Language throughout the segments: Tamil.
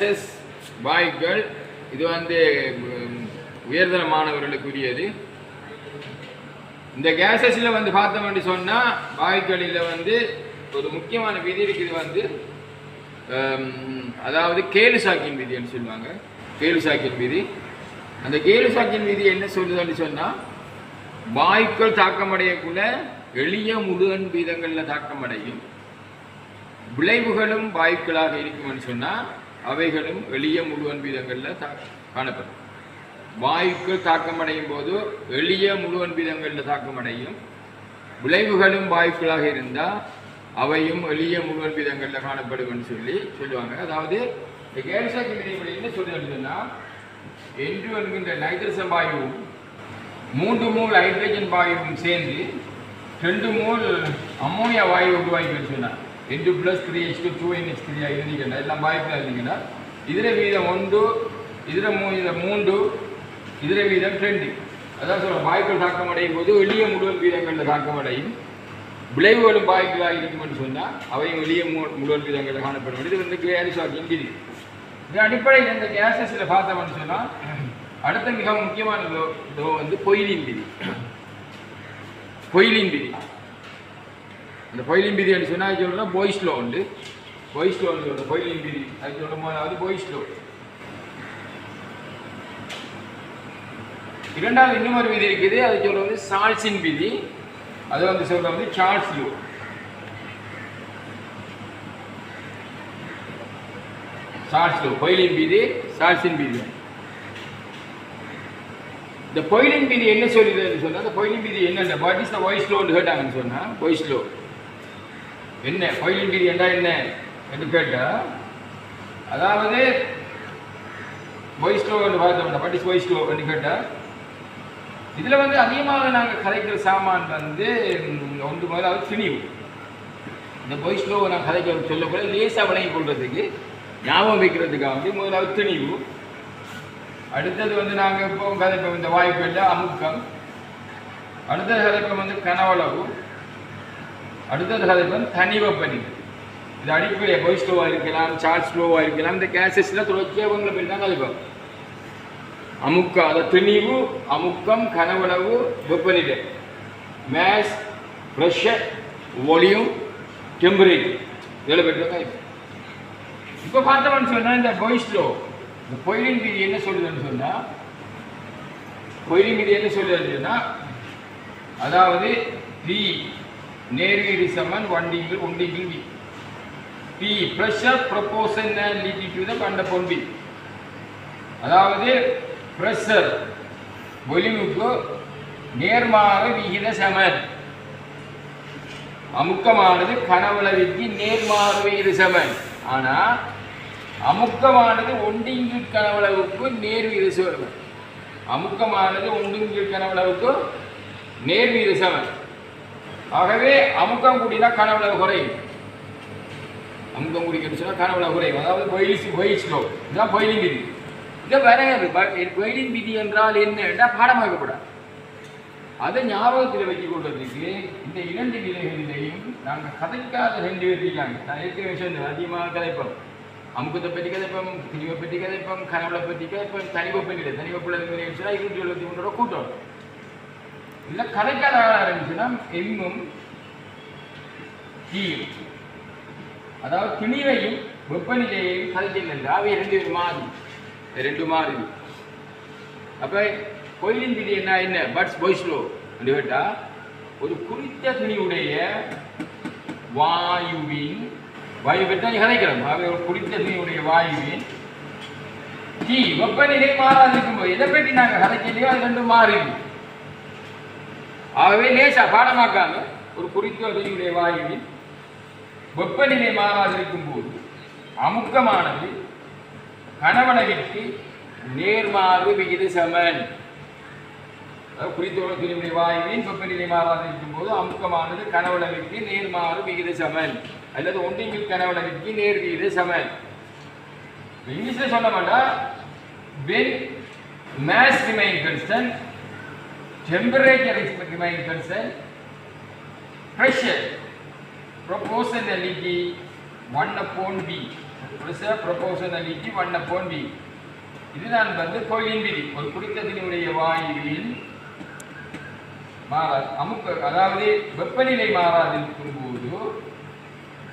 செஸ் பாய்கள் இது வந்து உயர்தர மாணவர்களுக்குரியது. இந்த கேசஸில் வந்து பார்த்தோம் என்று சொன்னால் வாயுக்களில் வந்து ஒரு முக்கியமான விதி இருக்குது வந்து அதாவது கேலு சாக்கின் விதின்னு சொல்லுவாங்க. கேலு சாக்கின் விதி. அந்த கேலு சாக்கின் விதி என்ன சொல்லுதுன்னு சொன்னால் வாயுக்கள் தாக்கமடையக்குள்ள எளிய முழுவன் வீதங்களில் தாக்கமடையும். விளைவுகளும் வாயுக்களாக இருக்கும்னு சொன்னால் அவைகளும் எளிய முழுவன் வீதங்களில் தா காணப்படும். வாயுக்கள் தாக்கமடையும் போது எளிய முழுவன் வீதங்களில் தாக்கமடையும். விளைவுகளும் வாயுக்களாக இருந்தால் அவையும் எளிய முழுவன் வீதங்களில் காணப்படும்னு சொல்லி சொல்லுவாங்க. அதாவது இந்த கேல்சாக்கி வினைப்படி என்ன சொல்லுதுன்னா என்று வருகின்ற நைட்ரசன் வாயுவும் மூன்று மூல் ஹைட்ரஜன் வாயுவும் சேர்ந்து ரெண்டு மூல் அம்மோனியா வாயு உருவாக்கி சொன்னார். ரெண்டு plus three H two two N H three இருந்தீங்கன்னா எல்லாம் வாய்ப்பில் இருந்தீங்கன்னா இதில் வீதம் ஒன்று இதில் மூ இதில் மூன்று இதில் வீதம் ரெண்டு. அதான் சொல்ல வாய்க்கள் தாக்கமடையும் போது எளிய முழுவன் வீதங்களில் தாக்கமடையும். விளைவுகளும் வாய்க்களாக இருக்கும்னு சொன்னால் அவையும் எளிய மு முழுவன் வீதங்களில் காணப்படும். இது வந்து கேரிசாக்கின் கிரி இது அடிப்படையில் இந்த கேசஸில் பார்த்தோம்னு சொன்னால் அடுத்த மிக முக்கியமான லோ வந்து பொயிலின் விதி. பொயிலின் விதி. அந்த ஃபைலிங் விதி என்று சொன்னால் சொல்லணும் பாய்ஸ் லோ உண்டு. பாய்ஸ் லோன்னு சொல்கிறோம் ஃபைலிங் விதி அது சொல்லும் போதாவது பாய்ஸ் லோ இரண்டாவது இன்னொரு விதி இருக்குது. அது சொல்றது சால்ஸின் விதி. அது வந்து சொல்றது வந்து சார்ஸ் லோ சார்ஸ் லோ பொயிலின் விதி சார்ஸின் விதி இந்த பொயிலின் விதி என்ன சொல்லுதுன்னு சொன்னால் அந்த பொயிலின் விதி என்ன வாட் இஸ் த வாய்ஸ் லோன்னு கேட்டாங்கன்னு சொன்னா வாய்ஸ் லோ என்ன பொயிலின் விதி என்ன என்ன என்று கேட்டால் அதாவது வாய்ஸ் என்று பார்த்தோம்னா வாட் இஸ் வாய்ஸ் என்று கேட்டால் இதில் வந்து அதிகமாக நாங்கள் கரைக்கிற சாமான் வந்து ஒன்று முதலாவது திணிவு. இந்த வைஷ்ணவ நான் கதைக்க சொல்லக்கூட லேசாக விளங்கி கொள்றதுக்கு ஞாபகம் வைக்கிறதுக்காக வந்து முதலாவது திணிவு. அடுத்தது வந்து நாங்கள் இப்போ கதைப்போம் இந்த வாய்ப்புகளில் அமுக்கம். அடுத்தது கதைப்போம் வந்து கனவளவு. அடுத்தது கதைப்போம் தனி வெப்பநிலை இது அடிப்படை பொய் ஸ்லோவாக இருக்கலாம் சார்ஜ் ஸ்லோவாக இருக்கலாம் இந்த கேசஸில் தொடர்ச்சியாக உங்களை பேர் தான் கதைப்போம் அமுக்கம் அதை திணிவு அமுக்கம் கனவளவு வெப்பநிலை. மேஸ் ப்ரெஷர் வால்யூம் டெம்பரேச்சர் இதில் பேர் கதைப்போம் இப்போ பார்த்தோம்னு சொன்னால் இந்த பொய் ஸ்லோ இந்த பொயிலின் விதி என்ன சொல்லுதுன்னு சொன்னால் பொயிலின் விதி என்ன சொல்லுதுன்னு சொன்னால் அதாவது பி நேர்வீடு சமன் வண்டிகள் ஒண்டிகள் V. P pressure proportionality to the கண்ட பொன்பி அதாவது ப்ரெஷர் ஒலிவுக்கு நேர்மாற விகித சமன். அமுக்கமானது கனவுளவிற்கு நேர்மாற விகித சமன். ஆனால் அமுக்கமானது ஒண்டிங்கு கனவளவுக்கு நேர் வீத சமன். அமுக்கமானது ஒண்டிங்கு கனவளவுக்கு நேர் வீத சமன். ஆகவே அமுக்கம் கூடினா கனவுல குறையும் அமுக்கம் குடிக்கணும்னு கனவுல குறையும் அதாவது பொயிலிசி பொயிஸ்லோ இதுதான் பொயிலின் விதி. இதை வரையாது பொயிலின் விதி என்றால் என்ன? பாடமாக்கப்படாது. அதை ஞாபகத்தில் வைத்துக் கொள்வதற்கு இந்த இரண்டு நிலைகளிலேயும் நாங்கள் கதைக்காத ரெண்டு பேர்த்திக்காங்க நான் ஏற்கனவே விஷயம் அதிகமாக கதைப்போம். அமுக்கத்தை பற்றி கதைப்போம் திணிவை பற்றி கதைப்போம் கனவுளை பற்றி கதைப்போம் தனிவப்பு நிலை தனிவப்புல சொன்னால் இருநூற்றி எழுபத்தி மூணோட கூட்டம் இல்லை கதைக்காத ஆளாக இருந்துச்சுன்னா எம்மும் தீயும் அதாவது திணிவையும் வெப்பநிலையையும் கதைக்கல அவை ரெண்டு மாறி ரெண்டு மாறி. அப்போ கோயிலின் விதி என்ன என்ன? பட்ஸ் பொய்ஸ்லோ என்று கேட்டால் ஒரு குறித்த துணியுடைய வாயுவின் வாயு பெற்ற கதைக்கிறோம் அவை ஒரு குறித்த துணியுடைய வாயுவின் தீ வெப்பநிலை மாறாது இருக்கும்போது எதை பற்றி நாங்கள் கதைக்கலையோ அது ரெண்டு மாறிடும் ஆகவே லேசா பாடமாக்காம ஒரு குறித்த துணியுடைய வாயுவின் வெப்பநிலை மாறாதிருக்கும் இருக்கும்போது அமுக்கமானது கணவனவிற்கு நேர்மாறு விகித சமன். அதாவது குறித்தோட துணிவுடைய வாயுவின் வெப்பநிலை மாறாதிருக்கும் இருக்கும்போது அமுக்கமானது கனவளவிற்கு நேர்மாறு விகித சமன். அல்லது ஒன்றிங்கில் கனவளவிற்கு நேர் விகித சமன். இங்கிலீஷில் சொல்ல மாட்டா when mass remain temperature is remain constant pressure. Proportionality 1 upon v. Pressure proportionality 1 upon V. இதுதான் வந்து கோயிலின் விதி. ஒரு குறித்ததினுடைய வாயுவில் மாறாது. அமுக்க அதாவது வெப்பநிலை மாறாதிருக்கும் போது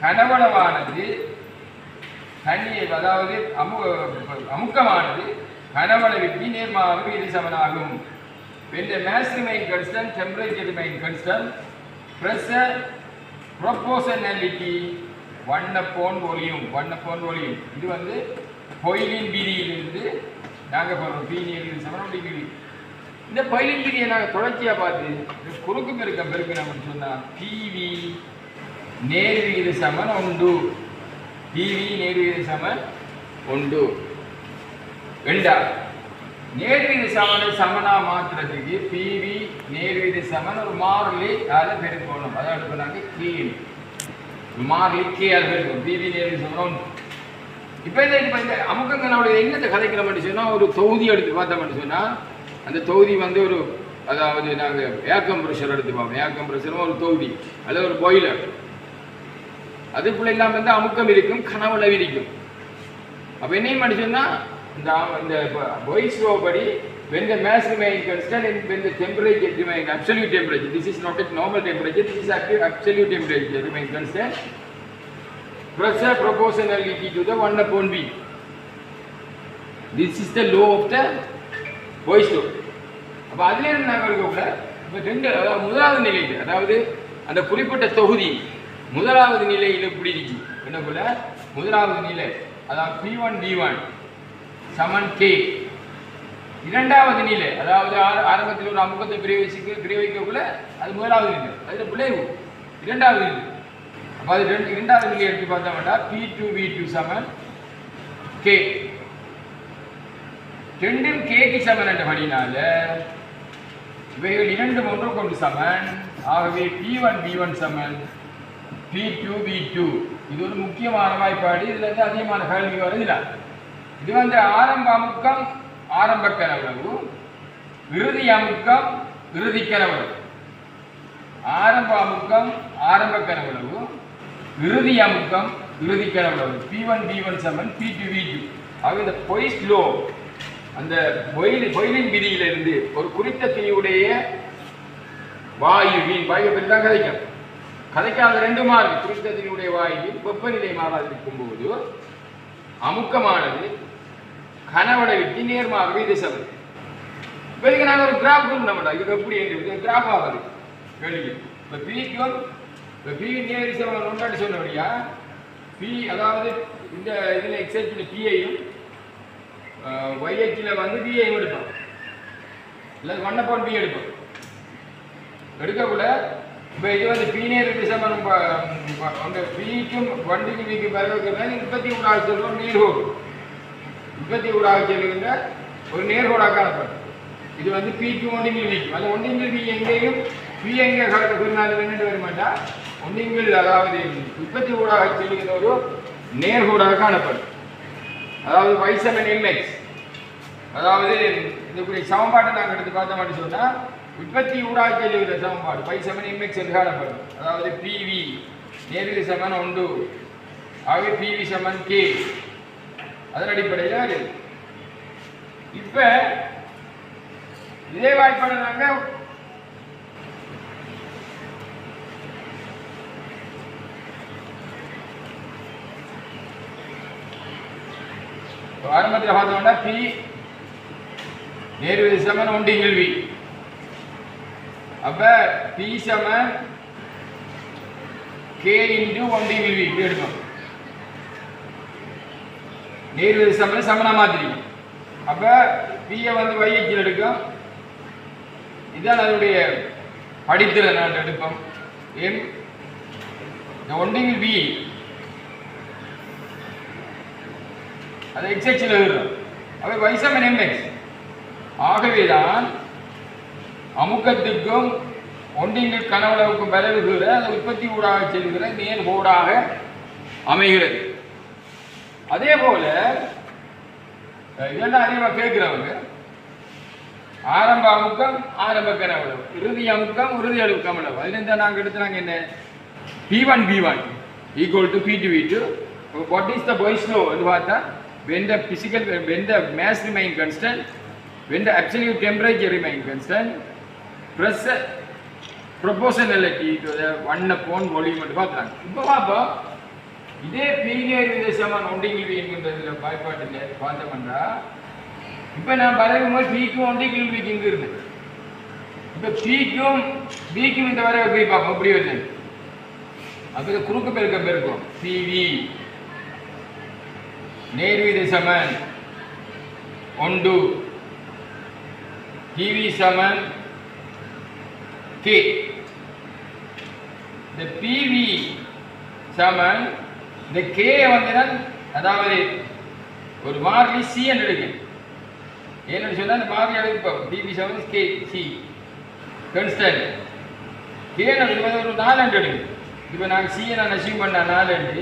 கனவளவானது தண்ணீர் அதாவது அமு அமுக்கமானது கனவளவிற்கு நேர்மாறு இது சமனாகும். When the mass remains constant temperature remains constant pressure proportionality 1 upon volume 1 upon volume. இது வந்து பொயிலின் விதியிலிருந்து நாங்கள் போகிறோம் பி நீர் சமனுடைய விதி இந்த பயிலின் விதியை நாங்கள் தொடர்ச்சியாக பார்த்து இந்த குறுக்கு பெருக்கு நம்ம சொன்னால் பிவி நேர் சமன் உண்டு பிவி நேர் சமன் உண்டு ரெண்டா? நேர்வித சமனை சமனா மாத்துறதுக்கு பிவி நேர்வித சமன் ஒரு மாறிலி அதில் பெருக்கணும் அதான் எடுக்கிறாங்க கீழ். மாறிலி கே அது பெருக்கணும் பிவி நேர்வி சமன். இப்போ இந்த இப்போ இந்த அமுக்கங்களோட எங்கத்தை கதைக்கிறோம்னு சொன்னால் ஒரு தொகுதி எடுத்து பார்த்தோம்னு சொன்னால் அந்த தொகுதி வந்து ஒரு அதாவது நாங்கள் ஏர் கம்ப்ரெஷர் எடுத்து பார்ப்போம் ஏர் கம்ப்ரெஷரும் ஒரு தொகுதி. அல்லது ஒரு பாய்லர் அதுக்குள்ள இல்லாமல் வந்து அமுக்கம் இருக்கும் கனவுளவு இருக்கும். அப்போ என்னையும் மட்டும் சொன்னால் இந்த ஆ- இந்த பாய்ஸ் லோ படி when the mass remain constant and when the temperature remain absolute temperature this is not a normal temperature this is actu- absolute temperature remain constant pressure proportionality to the 1 upon v this is the law of the boys law அப்போ அதுல இருந்து நாங்கள் எடுக்கக்கூட இப்போ ரெண்டு அதாவது முதலாவது நிலையில் அதாவது அந்த குறிப்பிட்ட தொகுதி முதலாவது நிலையில் இப்படி இருக்கு என்னக்குள்ள முதலாவது நிலை அதாவது பி ஒன் டி ஒன் சமன் கே. இரண்டாவது நிலை அதாவது ஆரம்பத்தில் ஒரு அமுகத்தை பிரயோகிக்க பிரயோகிக்கக்குள்ள அது முதலாவது நிலை அதில் விளைவு. இரண்டாவது நிலை. அப்போ அது ரெண்டு இரண்டாவது நிலை எடுத்து பார்த்தோம்னா பி டூ வி டூ சமன் கே. ரெண்டும் கேக்கு சமன் என்றபடினால இவைகள் இரண்டும் ஒன்று கொண்டு சமன். ஆகவே பி ஒன் பி ஒன் சமன். பி டூ பி டூ இது ஒரு முக்கியமான வாய்ப்பாடு. இதுல இருந்து அதிகமான கேள்வி வருதுல இது வந்து ஆரம்ப அமுக்கம் ஆரம்ப கனவுளவு. இறுதி அமுக்கம் இறுதி கனவுளவு. ஆரம்ப அமுக்கம் ஆரம்ப கனவுளவு. இறுதி அமுக்கம் இறுதி கனவுளவு. P one P one seven P two V two ஆக இந்த பொய் ஸ்லோ அந்த பொயில் பொயிலின் விதியிலிருந்து ஒரு குறித்த வாயு வாயுவின் வாயு பற்றி தான் கதைக்கும் கதைக்காத ரெண்டு மார்க். குறித்த துணியுடைய வாயுவின் வெப்பநிலை மாறாது இருக்கும்போது அமுக்கமானது கனவடை வெட்டி நேர்மாறு இது சமன் இப்போ நாங்கள் ஒரு கிராஃப் கொடுக்கணும்டா இது எப்படி என்று கிராஃப் ஆகுது. கேள்வி. இப்போ பிக்கும் இப்போ பி நேர் சமன் ஒன்றாடி சொன்னபடியா பி அதாவது இந்த இதில் எக்ஸைட்டில் பிஐயும் ஒய்ஹெச்சில் வந்து பிஐயும் எடுப்போம் இல்லை ஒன் அப்பான் பி எடுப்போம் எடுக்கக்குள்ள இப்போ இது வந்து பீனியர் டிசம்பர் அந்த பிக்கும் வண்டிக்கு டிகிரிக்கு பிறகு உற்பத்தி சொல்லுவோம் நீர் போகும். உற்பத்தி ஊடாக செல்கின்ற ஒரு நேர்கோடாக காணப்படும். இது வந்து பிக்கு ஒன்றிங்கில் விக்கும் அந்த ஒன்றிங்கில் பி எங்கேயும் பி எங்கே கலக்க பிறநாள் வேண்டு வருமாட்டா? ஒன்றிங்கில் அதாவது உற்பத்தி ஊடாக செல்கின்ற ஒரு நேர்கோடாக காணப்படும். அதாவது வைசமன் எம்எக்ஸ் அதாவது இந்த சமன்பாட்டை நாங்கள் எடுத்து பார்த்த மாதிரி சொன்னால் உற்பத்தி ஊடாக செல்லுகிற சமன்பாடு வைசமன் எம்எக்ஸ் என்று காணப்படும். அதாவது பிவி நேருக்கு சமன் ஒன்று. ஆகவே பிவி சமன் கே அதன் அடிப்படையில் வருது இப்ப இதே வாய்ப்பாடு நாங்கள் ஆரம்பத்தில் பார்த்தோம்னா பி நேரு சமன் ஒன்று கேள்வி. அப்ப பி சமன் கே இன்டு ஒன்று கேள்வி எடுக்கணும். எடுக்கும் நேரு சமன் சமன மாதிரி. அப்போ பியை வந்து வையச்சில் எடுக்கும். இதுதான் அதனுடைய படித்திறன் நான் எடுப்போம். ஏன் ஒன்றில் பி அது எக்ஸ்எச்சில் எழுதுறோம். அவை வைசமன் எம்எக்ஸ் ஆகவேதான் அமுக்கத்துக்கும் ஒன்றின் கனவுளவுக்கும் விளைவுகிற அந்த உற்பத்தி ஊடாக செல்கிற நேர் ஊடாக அமைகிறது. அதே போல இதெல்லாம் அதிகமாக கேட்கிறவங்க ஆரம்ப அமுக்கம் ஆரம்ப கனவு இறுதி அமுக்கம் இறுதி அழுக்கம் அளவு அதுலேருந்து நாங்கள் எடுத்து நாங்கள் என்ன P one P one equal to P two V two what is the Boyle's வந்து பார்த்தா when the physical when the constant remain constant when the constant temperature remain constant press proportionality to the 1 upon volume இப்போ பார்ப்போம் இதே பீரியட் விதேசமான ஒன்றிங்கில் என்கின்றதுல வாய்ப்பாட்டில் பார்த்தோம்னா இப்போ நான் பரவும்போது பீக்கும் ஒன்றிங்கில் வீக் இங்கே இருந்தேன் இப்போ பீக்கும் பீக்கும் இந்த வரை போய் பார்ப்போம் இப்படி வருது? அப்போ குறுக்கு பெருக்கம் பெருக்கும். பிவி. நேர்வீத சமன். ஒன்று. டிவி சமன். கே. இந்த பிவி சமன் இந்த கே வந்து அதாவது ஒரு மாறிலி சி என்று எடுக்கும் ஏன்னு சொன்னால் இந்த மாறிலி எடுப்போம் PV seven K C constant K எடுக்கும்போது ஒரு நாலு என்று எடுக்கும் இப்போ நாங்கள் சியை நான் அசீவ் பண்ண நாலு என்று.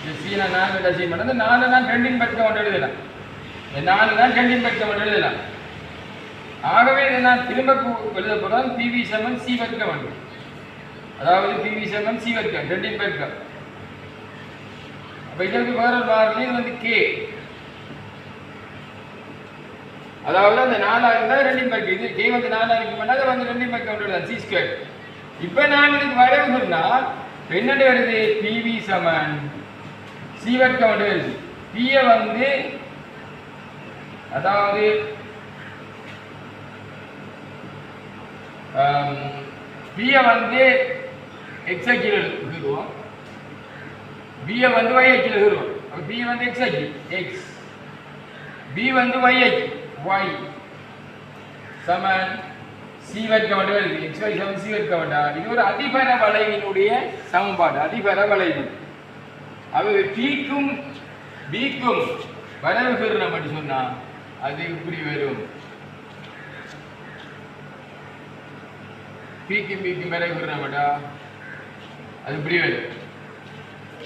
இந்த சியை நான் நாலு என்று அசீவ் பண்ண அந்த நாலு நான் ரெண்டின் பட்சம் ஒன்று எழுதலாம். இந்த நாலு தான் ரெண்டின் பட்சம் ஒன்று எழுதலாம். ஆகவே இதை நான் திரும்ப எழுத போகிறோம் பிவி செவன் சி வர்க்கம் வந்து அதாவது பிவி செவன் சி வர்க்கம் ரெண்டின் வர்க்கம் அப்போ இதற்கு வேற வந்து கே அதாவது அந்த நாலாக இருந்தால் ரெண்டின் வர்க்கம் இது கே வந்து நாலாக இருக்கு. பண்ணால் வந்து ரெண்டின் வர்க்கம் கொண்டு சி ஸ்கொயர் இப்போ நான் இதுக்கு வரைவு சொன்னால் என்னென்ன வருது பிவி சமன் சி வர்க்கம் வந்து வருது பியை வந்து அதாவது பியை வந்து எக்ஸ் அச்சில் எழுதுவோம் பியை வந்து ஒய் அச்சில் எழுதுவோம் அப்போ பி வந்து எக்ஸ் அச்சு எக்ஸ் பி வந்து ஒய் அச்சு ஒய் சமன். சி வர்க்க மட்டும் எழுது எக்ஸ் ஒய் சமன் சி வர்க்க வேண்டாம் இது ஒரு அதிபர வளைவினுடைய சமன்பாடு. அதிபர வளைவு. அது பிக்கும் பிக்கும் வரவு பெறணும் மட்டும் சொன்னா அது இப்படி வரும். பிக்கும் பிக்கும் வரவு பெறணும்டா அது இப்படி வரும்.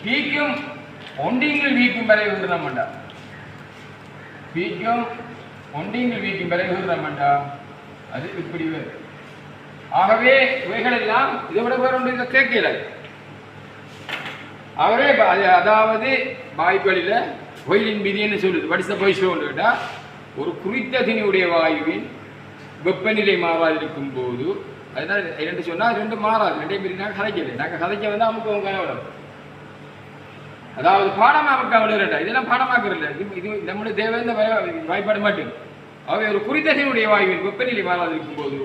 பிக்கும் ஒண்டிங்கில் வீக்கும் வரவு பெறணும்டா பிக்கும் ஒண்டிங்கில் வீக்கும் வரவு பெறணும்டா அது இப்படி வரும் ஆகவே இவைகள் எல்லாம் இதை விட வேற ஒன்று இதை கேட்கல அவரே ப- அதாவது வாய்ப்புகளில் ஒயிலின் விதின்னு சொல்லுது? வடிச பொய்ஸ் கேட்டா ஒரு குறித்த தினியுடைய வாயுவின் வெப்பநிலை மாறாது இருக்கும் போது அதனால் ரெண்டு சொன்னால் ரெண்டு மாறாது. ரெண்டே பேர் நாங்கள் கதைக்கலை நாங்கள் கதைக்க வந்து அமுக்கவும் கனவிடும் அதாவது பாடமா அமுக்க இதெல்லாம் பாடமாக்குறல இது இது நம்முடைய தேவை இந்த வய- வாய்ப்பாடு அவை ஒரு குறித்தகையினுடைய வாயுவின் வெப்பநிலை மாறாது இருக்கும் போது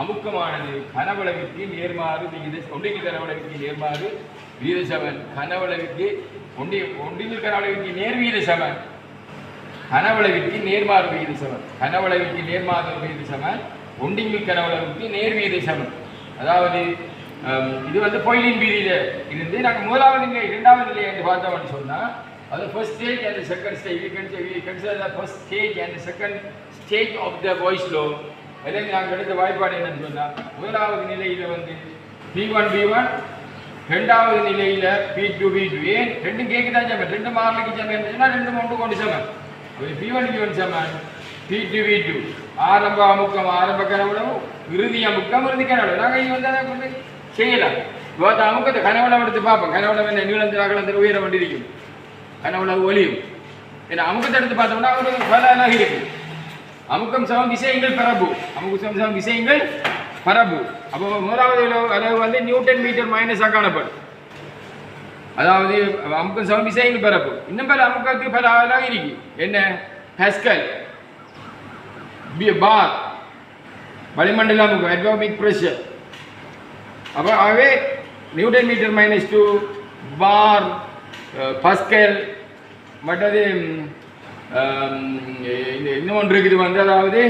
அமுக்கமானது கனவளவிற்கு நேர்மாறு விகித ஒன்றிக்கு கனவளவிற்கு நேர்மாறு வீத சமன் கனவளவிற்கு ஒன்றிய ஒன்றிய கனவளவிற்கு நேர் வீத சமன் கனவளவிற்கு நேர்மாறு விகித சமன் கனவளவிற்கு நேர்மாறு விகித சமன் ஒண்டிங்கு கனவளவிற்கு நேர்வீத சமன் அதாவது இது வந்து பொயிலின் வீதியில இருந்து நாங்கள் முதலாவது நிலை இரண்டாவது நிலை என்று பார்த்தோம்னு சொன்னால் அது first stage and second stage V V consider the first stage and second stage of the voice law அதில் நாங்கள் எடுத்த வாய்ப்பாடு என்னன்னு சொன்னால் முதலாவது நிலையில் வந்து பி ஒன் பி ஒன் ரெண்டாவது நிலையில் பி டூ பி டூ ஏன்? ரெண்டும் கேக்குதான் சமன் ரெண்டு மார்லுக்கு சமன் இருந்துச்சுன்னா ரெண்டும் ஒன்று கொண்டு சமன் பி ஒன் பி ஒன் சமன் பி டூ பி டூ ஆரம்ப அமுக்கம் ஆரம்ப கனவுளம் இறுதி அமுக்கம் இறுதி கனவுளம் நாங்கள் இங்கே வந்து அதை கொண்டு செய்யலாம் இப்போ அந்த அமுக்கத்தை கனவுளம் எடுத்து பார்ப்போம். கனவுளம் என்ன நீளந்து அகலத்தில் உயரம் கொண்டிருக்கும் கனவுளம் ஒலியும் ஏன்னா அமுக்கத்தை எடுத்து பார்த்தோம்னா அவருக்கு பல இருக்கும் அமுக்கம் சமம் விஷயங்கள் பரப்பு. அமுக்கு சமம் சமம் விஷயங்கள் பரப்பு. அப்போ முதலாவது அளவு- வந்து நியூட்டன் மீட்டர் மைனஸாக காணப்படும். அதாவது அமுக்கம் சமம் விஷயங்கள் பரப்பு. இன்னும் பல அமுக்கத்துக்கு பல அழகு இருக்கு. என்ன? ஹெஸ்கல் பார் வளிமண்டல அமுக்கம் அட்வாமிக் ப்ரெஷர் அப்போ ஆகவே newton metre minus two bar pascal மற்றது ம், இன்னும் ஒன்று இருக்குது வந்து அதாவது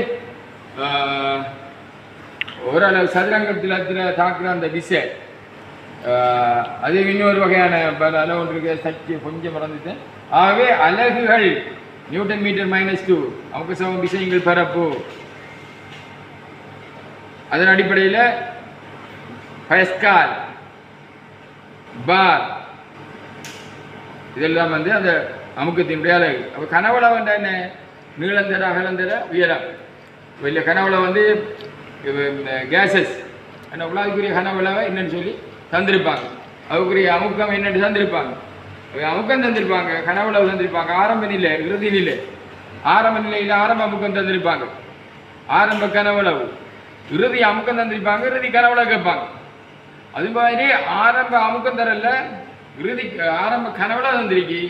ஓரளவு சதுரங்கத்தில் தாக்குற அந்த விசை அது இன்னொரு வகையான பல அளவு ஒன்று இருக்குது சக்தி கொஞ்சம் மறந்துட்டேன். ஆகவே அலகுகள் நியூட்டன் மீட்டர் மைனஸ் டூ அவங்க சமம் விஷயங்கள் பரப்பு. அதன் அடிப்படையில் பயஸ்கால் பார் இதெல்லாம் வந்து அந்த அமுக்கத்தினுடைய அழகு அப்போ கனவுல வந்து என்ன? நீளந்தர அகலந்தர உயரம் வெளில கனவுல வந்து கேசஸ் அந்த உலகக்குரிய கனவுலவை என்னன்னு சொல்லி தந்திருப்பாங்க. அதுக்குரிய அமுக்கம் என்னென்னு தந்திருப்பாங்க. அமுக்கம் தந்திருப்பாங்க கனவுளவு தந்திருப்பாங்க ஆரம்ப நிலை இறுதி நிலை. ஆரம்ப நிலையில் ஆரம்ப அமுக்கம் தந்திருப்பாங்க. ஆரம்ப கனவுளவு இறுதி அமுக்கம் தந்திருப்பாங்க இறுதி கனவுளவு கேட்பாங்க. அது மாதிரி ஆரம்ப அமுக்கம் தரல இறுதி ஆரம்ப கனவுல தந்திருக்கு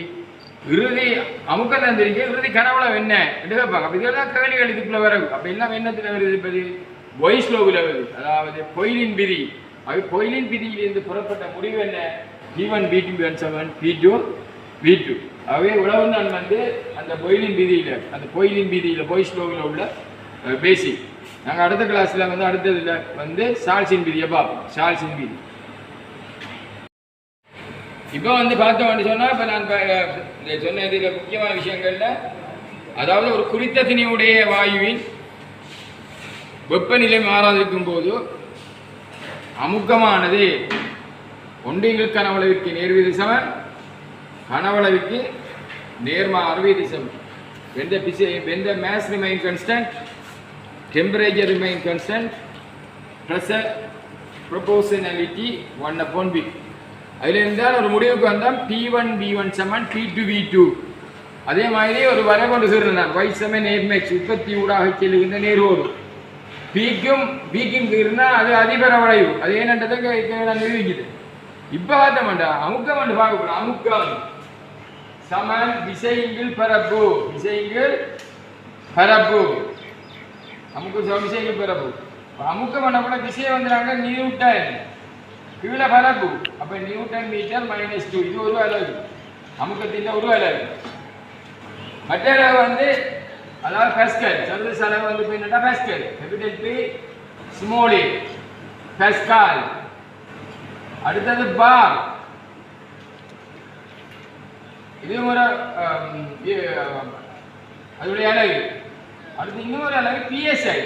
இறுதி அமுக்கம் தந்திருக்கு இறுதி கனவுல என்ன என்று கேட்பாங்க அப்போ இதெல்லாம் கேள்விகள் எழுதிக்குள்ள வரவு அப்போ எல்லாம் என்னத்தில் வருது இப்போது பொய் ஸ்லோவில் வருது. அதாவது பொயிலின் விதி. அது பொயிலின் விதியிலிருந்து புறப்பட்ட முடிவு என்ன? P one P two one seven P two P two ஆகவே உழவு நான் வந்து அந்த பொயிலின் விதியில் அந்த பொயிலின் விதியில் பொய் ஸ்லோவில் உள்ள பேசிக் நாங்கள் அடுத்த கிளாஸில் வந்து அடுத்ததில் வந்து சால்சின் பீதியை பார்ப்போம் சால்சின் பீதி. இப்போ வந்து பார்த்தோம்னு சொன்னால் இப்போ நான் இப்போ இந்த சொன்ன இதில் முக்கியமான விஷயங்களில் அதாவது ஒரு குறித்த திணிவுடைய வாயுவின் வெப்பநிலை மாறாதிருக்கும் போது அமுக்கமானது ஒன்றிகள் கனவளவிற்கு நேர்வீதி சமன் கனவளவிற்கு நேர்மா அறுவீதி சமன் வெந்த பிசை வெந்த when the mass temperature remain constant pressure proportionality 1 upon v அதில் இருந்தால் ஒரு முடிவுக்கு வந்தால் பி ஒன் பி ஒன் சமன் பி டூ வி டூ அதே மாதிரி ஒரு வரை கொண்டு சொல்கிறேன் ஒய் சம நேர்மேக்ஸ் உற்பத்தி ஊடாக செல்லுகின்ற நேர்வோடு. பிக்கும் பிக்கும் இருந்தால் அது அதிபர வளைவு. அது என்னன்றதை நான் நிரூபிக்குது. இப்போ பார்த்த மாட்டா அமுக்கம் வந்து பார்க்கக்கூடாது. அமுக்கம் சமன் திசையில் பரப்பு. திசையில் பரப்பு. நமக்கு சம பிறப்பு அமுக்க இப்ப அமுக்கம் பண்ண கூட திசையை வந்துடுறாங்க நியூட்டன் கீழே பரப்பு. அப்போ நியூட்டன் மீட்டர் மைனஸ் டூ இது ஒரு அளவு. அமுக்கத்தின் ஒரு அளவு. மற்ற அளவு வந்து அதாவது பெஸ்கல் சதுர செலவு வந்து இப்போ பெஸ்கல் கேபிட்டல் பி ஸ்மோலி பெஸ்கால் அடுத்தது பார் இது ஒரு அதோடைய அதனுடைய அளவு. அடுத்து இன்னொரு அளவு பிஎஸ்ஐ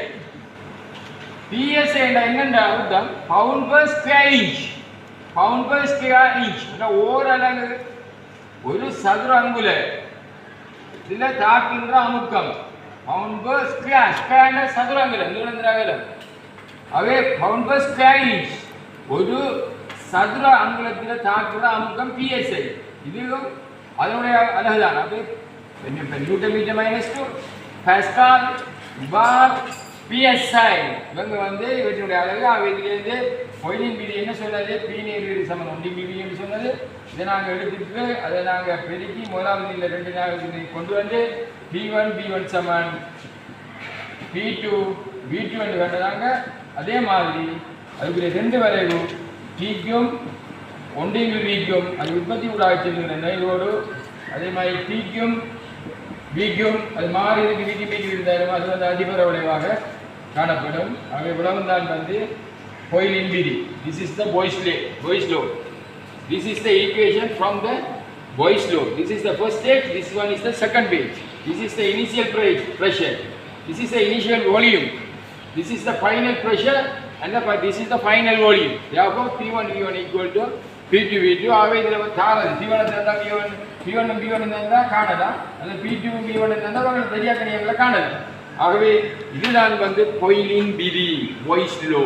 பிஎஸ்ஐ என்னென்ற அர்த்தம்? Pound per square inch pound per square inch ஓரளவு ஒரு சதுர அங்குல. இதில் தாக்குகின்ற அமுக்கம். பவுண்ட் பர் ஸ்கொயர் ஸ்கொயர் சதுர அங்குல. நீளந்திர அகலம் அவே பவுண்ட் பர் ஸ்கொயர் இன்ச் ஒரு சதுர அங்குலத்தில் தாக்குகிற அமுக்கம் பிஎஸ்ஐ இதுவும் அதனுடைய அழகுதான். அது newton metre minus two pascal bar PSI இவங்க வந்து இவற்றினுடைய அழகு அவையிலிருந்து இதுலேருந்து பொயிலின் விதி என்ன சொன்னது பி வீடு சமன் ஒன்றி விதின்னு சொன்னது. இதை நாங்கள் எடுத்துட்டு அதை நாங்கள் பெருக்கி முதலாவது இல்லை ரெண்டு நாள் கொண்டு வந்து பி ஒன் பி ஒன் சமன் பி டூ பி டூ என்று கண்டதாங்க. அதே மாதிரி அதுக்குரிய ரெண்டு வரைவு டீக்கும் ஒன்றின் வீக்கும் அது உற்பத்தி ஊடாக செல்கின்ற நெய்வோடு அதே மாதிரி டீக்கும் வீக்கும் அது மாறி இருக்கு வீக்கி வீக்கி இருந்தாலும் அது வந்து அதிபர விளைவாக காணப்படும் அவை உலகம்தான் வந்து பொயிலின் விதி this is the Boyle's law Boyle's law this is the equation from the Boyle's law this is the first stage this one is the second page this is the initial pressure. This is the initial volume. This is the final pressure. And the, this is the final volume. Therefore p1 v1 equal to p2 v2 ஆகவே இதில் வந்து B p1 B v1 p1 v1 இருந்தால் காணலாம் அது p2 v1 இருந்தால் உங்களுக்கு தெரியாத கணியங்களை காணலாம் ஆகவே இதுதான் வந்து பொயிலின் விதி பாய்ஸ் லோ.